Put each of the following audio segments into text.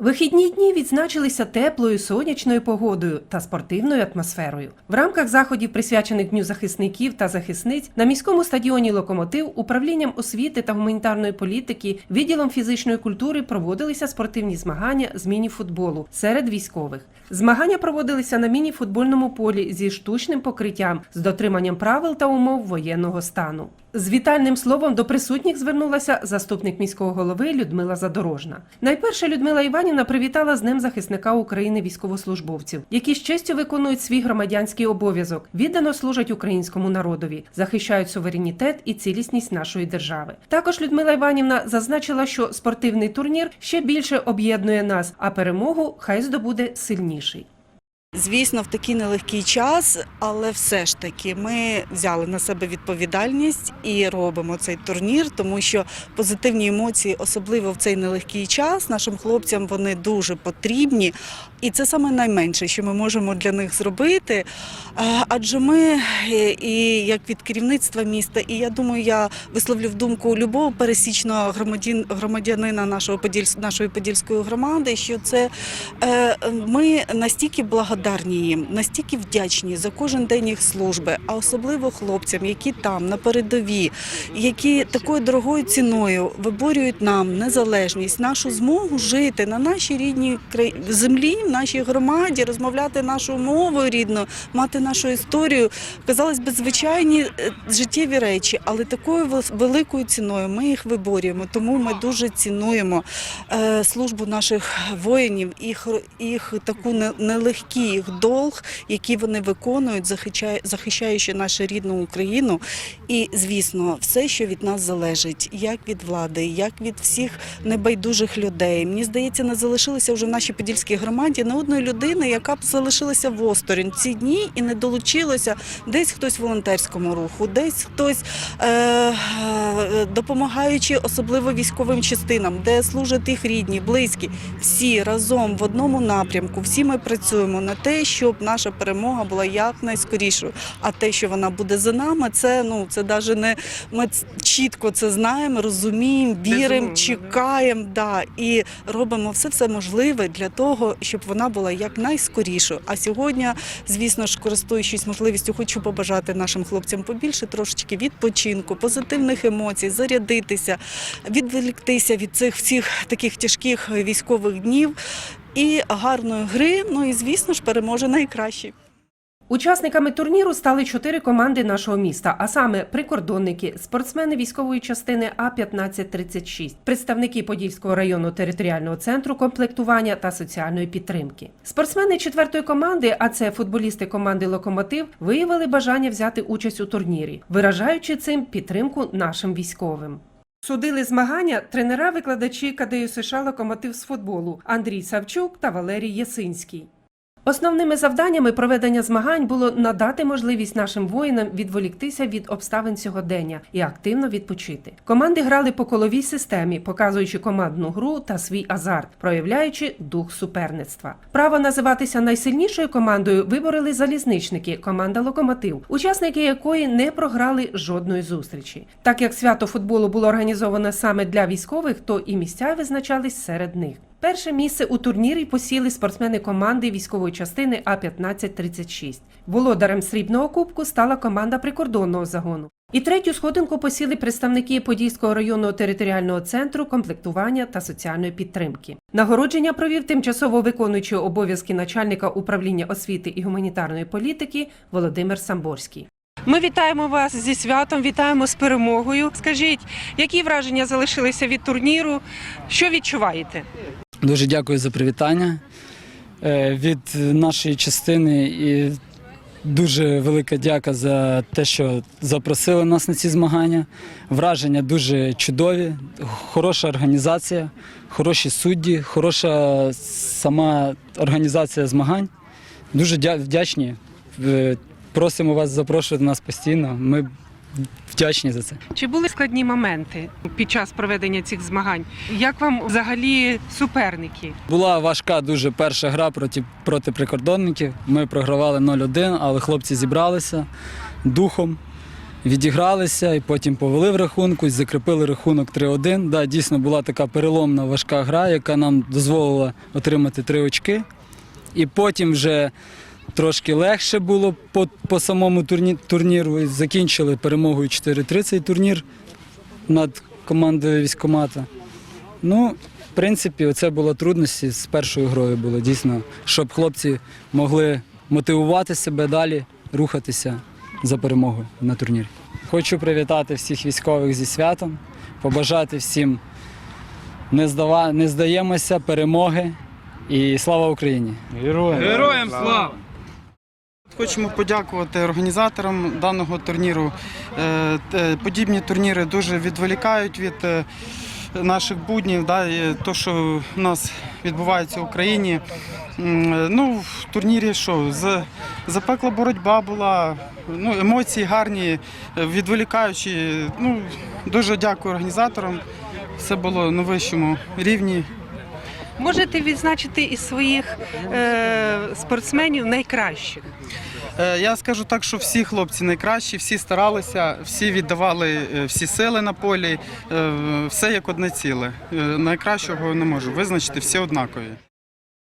Вихідні дні відзначилися теплою сонячною погодою та спортивною атмосферою. В рамках заходів, присвячених Дню захисників та захисниць, на міському стадіоні Локомотив управлінням освіти та гуманітарної політики, відділом фізичної культури проводилися спортивні змагання з міні-футболу серед військових. Змагання проводилися на міні-футбольному полі зі штучним покриттям з дотриманням правил та умов воєнного стану. З вітальним словом до присутніх звернулася заступник міського голови Людмила Задорожна. Найперше Людмила Іванівна привітала з Днем захисника України військовослужбовців, які з честю виконують свій громадянський обов'язок, віддано служать українському народові, захищають суверенітет і цілісність нашої держави. Також Людмила Іванівна зазначила, що спортивний турнір ще більше об'єднує нас, а перемогу хай здобуде сильніший. Звісно, в такий нелегкий час, але все ж таки ми взяли на себе відповідальність і робимо цей турнір, тому що позитивні емоції, особливо в цей нелегкий час, нашим хлопцям вони дуже потрібні. І це саме найменше, що ми можемо для них зробити. Адже ми е, і як від керівництва міста, і я думаю, я висловлю в думку любого пересічного громадян, громадянина нашого Подільсь, нашої подільської громади, що це е, ми настільки благодарні їм, настільки вдячні за кожен день їх служби, а особливо хлопцям, які там на передові, які такою дорогою ціною виборюють нам незалежність, нашу змогу жити на нашій рідній землі, нашій громаді, розмовляти нашою мовою рідною, мати нашу історію. Казалось би, звичайні е, життєві речі, але такою великою ціною ми їх виборюємо. Тому ми дуже цінуємо е, службу наших воїнів, їх, їх таку не- нелегкі їх долг, який вони виконують, захищаючи нашу рідну Україну. І, звісно, все, що від нас залежить, як від влади, як від всіх небайдужих людей. Мені здається, не залишилося вже в нашій подільській громаді не одної людини, яка б залишилася в осторонь ці дні і не долучилася десь хтось в волонтерському руху, десь хтось е, е, допомагаючи особливо військовим частинам, де служать їх рідні, близькі. Всі разом в одному напрямку. Всі ми працюємо на те, щоб наша перемога була якнайскорішою. А те, що вона буде за нами, це ну це навіть не ми чітко це знаємо, розуміємо, віримо, чекаємо, да і робимо все все можливе для того, щоб вона була якнайскорішою. А сьогодні, звісно ж, користуючись можливістю, хочу побажати нашим хлопцям побільше трошечки відпочинку, позитивних емоцій, зарядитися, відволіктися від цих всіх таких тяжких військових днів і гарної гри. Ну і звісно ж, переможе найкращий. Учасниками турніру стали чотири команди нашого міста, а саме прикордонники, спортсмени військової частини А 1536 представники Подільського району територіального центру комплектування та соціальної підтримки. Спортсмени четвертої команди, а це футболісти команди Локомотив, виявили бажання взяти участь у турнірі, виражаючи цим підтримку нашим військовим. Судили змагання тренера-викладачі КДЮ США Локомотив з футболу Андрій Савчук та Валерій Ясинський. Основними завданнями проведення змагань було надати можливість нашим воїнам відволіктися від обставин сьогодення і активно відпочити. Команди грали по коловій системі, показуючи командну гру та свій азарт, проявляючи дух суперництва. Право називатися найсильнішою командою вибороли залізничники, команда Локомотив, учасники якої не програли жодної зустрічі. Так як свято футболу було організовано саме для військових, то і місця визначались серед них. Перше місце у турнірі посіли спортсмени команди військової частини А 1536 Володарем срібного кубку стала команда прикордонного загону. І третю сходинку посіли представники Подільського районного територіального центру комплектування та соціальної підтримки. Нагородження провів тимчасово виконуючий обов'язки начальника управління освіти і гуманітарної політики Володимир Самборський. Ми вітаємо вас зі святом, вітаємо з перемогою. Скажіть, які враження залишилися від турніру? Що відчуваєте? Дуже дякую за привітання Е, від нашої частини і дуже велика дяка за те, що запросили нас на ці змагання. Враження дуже чудові, хороша організація, хороші судді, хороша сама організація змагань. Дуже дя- вдячні. Е, Просимо вас запрошувати нас постійно. Ми вдячні за це. Чи були складні моменти під час проведення цих змагань? Як вам взагалі суперники? Була важка дуже перша гра проти, проти прикордонників. Ми програвали 0-1, але хлопці зібралися духом, відігралися і потім повели в рахунку, і закріпили рахунок 3-1. Да, дійсно була така переломна важка гра, яка нам дозволила отримати три очки. І потім вже трошки легше було по, по самому турні, турніру. Закінчили перемогою 4-3 цей турнір над командою військомата. Ну, в принципі, оце було трудності з першою грою було дійсно, щоб хлопці могли мотивувати себе далі, рухатися за перемогою на турнірі. Хочу привітати всіх військових зі святом, побажати всім не, здава, не здаємося, перемоги і слава Україні! Героям слава! Хочемо подякувати організаторам даного турніру. Е, Подібні турніри дуже відволікають від е, наших буднів, да, то, що в нас відбувається в Україні. Е, Ну, в турнірі що, запекла боротьба була, ну, емоції гарні, відволікаючі. Ну, дуже дякую організаторам. Все було на вищому рівні. Можете відзначити із своїх е, спортсменів найкращих. Е, Я скажу так, що всі хлопці найкращі, всі старалися, всі віддавали е, всі сили на полі, е, все як одне ціле. Найкращого не можу визначити, всі однакові.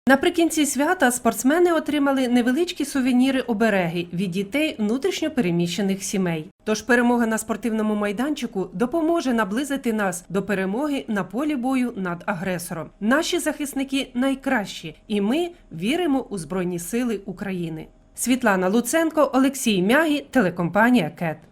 Наприкінці свята спортсмени отримали невеличкі сувеніри обереги від дітей внутрішньо переміщених сімей. Тож перемога на спортивному майданчику допоможе наблизити нас до перемоги на полі бою над агресором. Наші захисники найкращі, і ми віримо у Збройні Сили України. Світлана Луценко, Олексій Мягі, телекомпанія КЕТ.